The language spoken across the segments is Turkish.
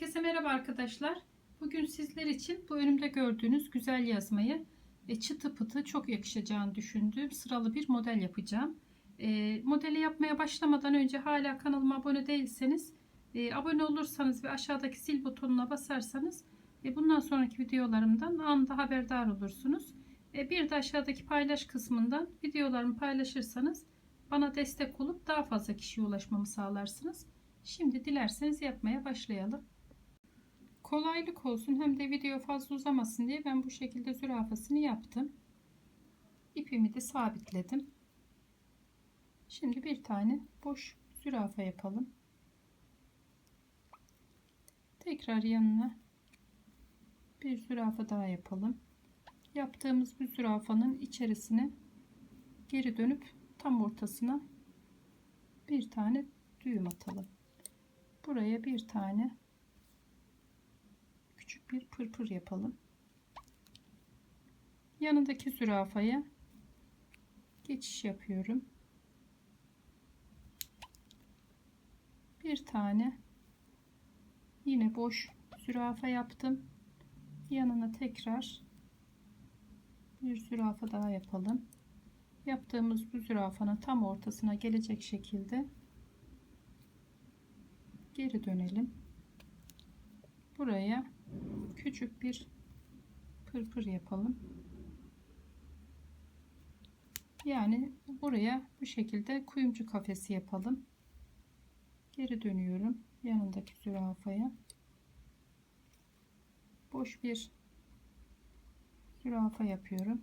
Herkese merhaba arkadaşlar. Bugün sizler için bu önümde gördüğünüz güzel yazmayı ve çıtı pıtı çok yakışacağını düşündüğüm sıralı bir model yapacağım. E, modeli yapmaya başlamadan önce hala kanalıma abone değilseniz e, abone olursanız ve aşağıdaki zil butonuna basarsanız e, bundan sonraki videolarımdan anında haberdar olursunuz. E, bir de aşağıdaki paylaş kısmından videolarımı paylaşırsanız bana destek olup daha fazla kişiye ulaşmamı sağlarsınız. Şimdi dilerseniz yapmaya başlayalım. Kolaylık olsun hem de video fazla uzamasın diye ben bu şekilde zürafasını yaptım. İpimi de sabitledim. Şimdi bir tane boş zürafa yapalım. Tekrar yanına bir zürafa daha yapalım. Yaptığımız bu zürafanın içerisine geri dönüp tam ortasına bir tane düğüm atalım. Buraya bir tane bir pırpır yapalım. Yanındaki zürafaya geçiş yapıyorum. Bir tane yine boş zürafa yaptım. Yanına tekrar bir zürafa daha yapalım. Yaptığımız bu zürafanın tam ortasına gelecek şekilde geri dönelim. Buraya küçük bir pırpır yapalım. Yani buraya bu şekilde kuyumcu kafesi yapalım. Geri dönüyorum yanındaki zürafaya. Boş bir zürafa yapıyorum.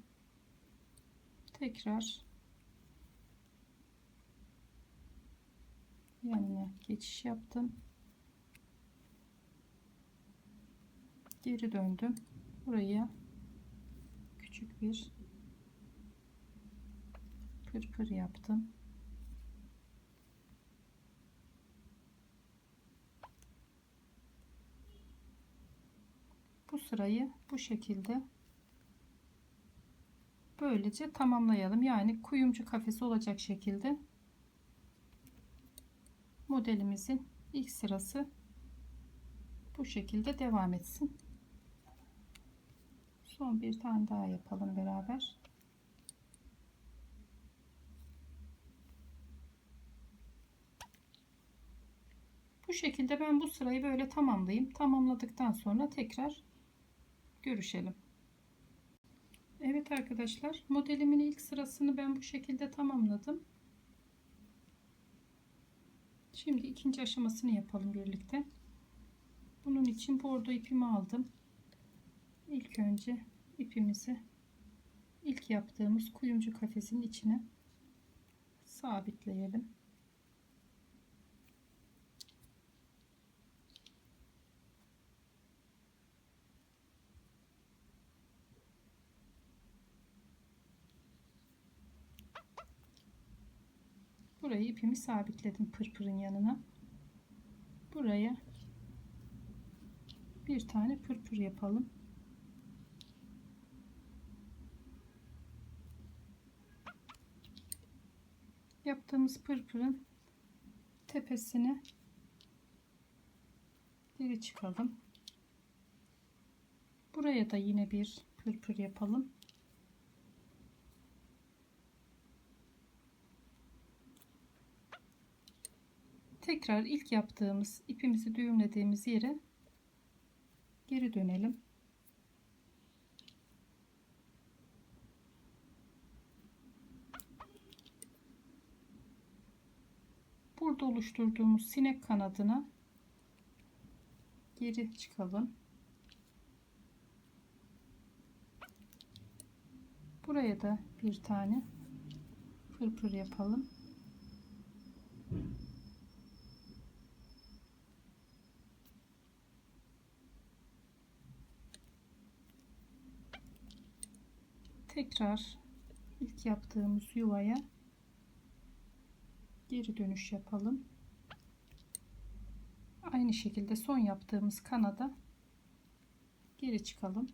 Tekrar yanına geçiş yaptım. Geri döndüm. Buraya küçük bir pırpır yaptım. Bu sırayı bu şekilde böylece tamamlayalım. Yani kuyumcu kafesi olacak şekilde modelimizin ilk sırası bu şekilde devam etsin. Son bir tane daha yapalım beraber. Bu şekilde ben bu sırayı böyle tamamlayayım. Tamamladıktan sonra tekrar görüşelim. Evet arkadaşlar modelimin ilk sırasını ben bu şekilde tamamladım. Şimdi ikinci aşamasını yapalım birlikte. Bunun için bordo ipimi aldım. İlk önce ipimizi ilk yaptığımız kuyumcu kafesinin içine sabitleyelim. Burayı ipimi sabitledim pırpırın yanına. Buraya bir tane pırpır yapalım. Yaptığımız pırpırın tepesine geri çıkalım. Buraya da yine bir pırpır yapalım. Tekrar ilk yaptığımız ipimizi düğümlediğimiz yere geri dönelim. Burada oluşturduğumuz sinek kanadına geri çıkalım. Buraya da bir tane pırpır yapalım. tekrar ilk yaptığımız yuvaya geri dönüş yapalım. Aynı şekilde son yaptığımız kanada geri çıkalım.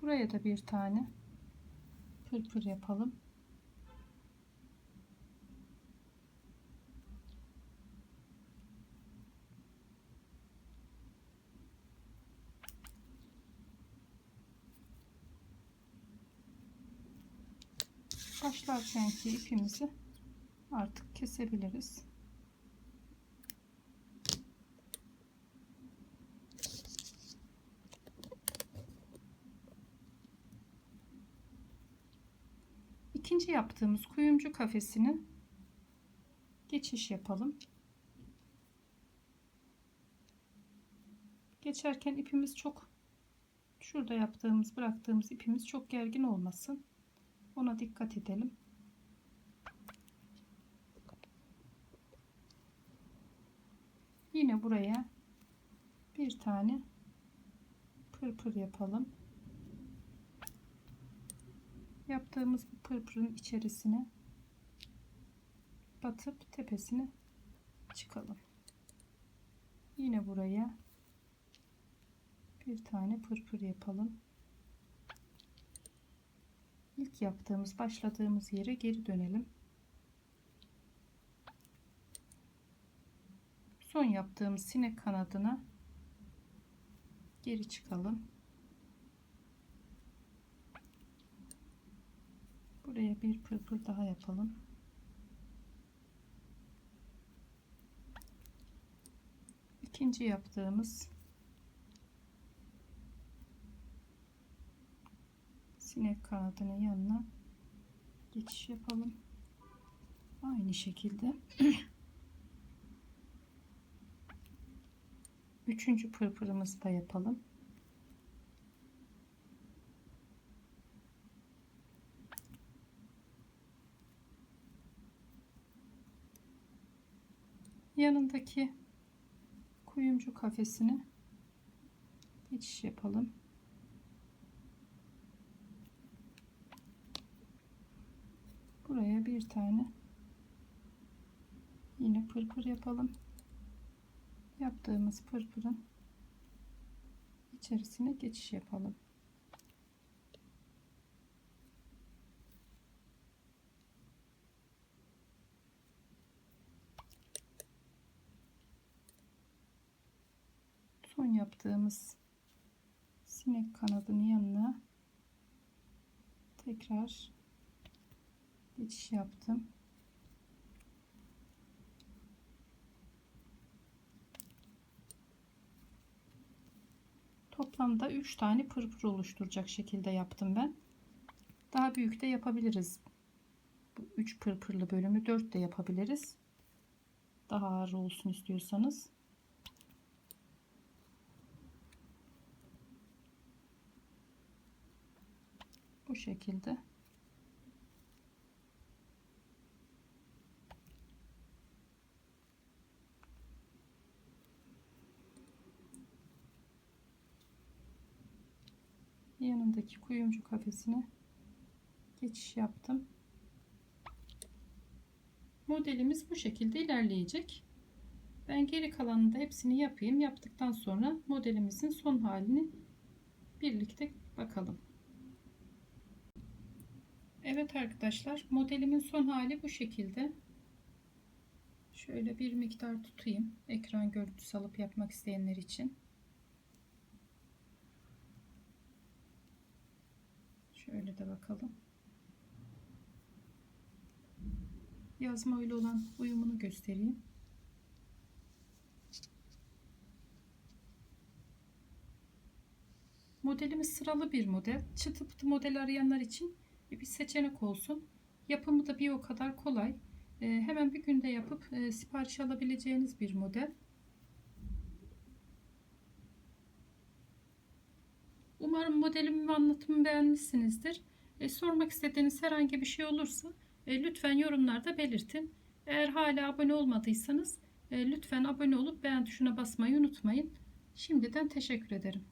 Buraya da bir tane pırpır yapalım. Başlarkenki ipimizi artık kesebiliriz. İkinci yaptığımız kuyumcu kafesini geçiş yapalım. Geçerken ipimiz çok şurada yaptığımız bıraktığımız ipimiz çok gergin olmasın. Ona dikkat edelim. Yine buraya bir tane pırpır yapalım. Yaptığımız bu pırpırın içerisine batıp tepesine çıkalım. Yine buraya bir tane pırpır yapalım. İlk yaptığımız başladığımız yere geri dönelim. Son yaptığımız sinek kanadına geri çıkalım. Buraya bir pırpır daha yapalım. İkinci yaptığımız sinek kanadının yanına geçiş yapalım. Aynı şekilde üçüncü pırpırımızı da yapalım. yanındaki kuyumcu kafesine geçiş yapalım. Buraya bir tane yine pırpır yapalım. Yaptığımız pırpırın içerisine geçiş yapalım. son yaptığımız sinek kanadının yanına tekrar geçiş yaptım. Toplamda 3 tane pırpır oluşturacak şekilde yaptım ben. Daha büyük de yapabiliriz. Bu 3 pırpırlı bölümü 4 de yapabiliriz. Daha ağır olsun istiyorsanız. bu şekilde yanındaki kuyumcu kafesine geçiş yaptım. Modelimiz bu şekilde ilerleyecek. Ben geri kalanını da hepsini yapayım. Yaptıktan sonra modelimizin son halini birlikte bakalım. Evet arkadaşlar modelimin son hali bu şekilde. Şöyle bir miktar tutayım. Ekran görüntüsü alıp yapmak isteyenler için. Şöyle de bakalım. Yazma ile olan uyumunu göstereyim. Modelimiz sıralı bir model. Çıtı pıtı model arayanlar için bir seçenek olsun. Yapımı da bir o kadar kolay. E, hemen bir günde yapıp e, sipariş alabileceğiniz bir model. Umarım modelimi ve anlatımı beğenmişsinizdir. E, sormak istediğiniz herhangi bir şey olursa e, lütfen yorumlarda belirtin. Eğer hala abone olmadıysanız e, lütfen abone olup beğen tuşuna basmayı unutmayın. Şimdiden teşekkür ederim.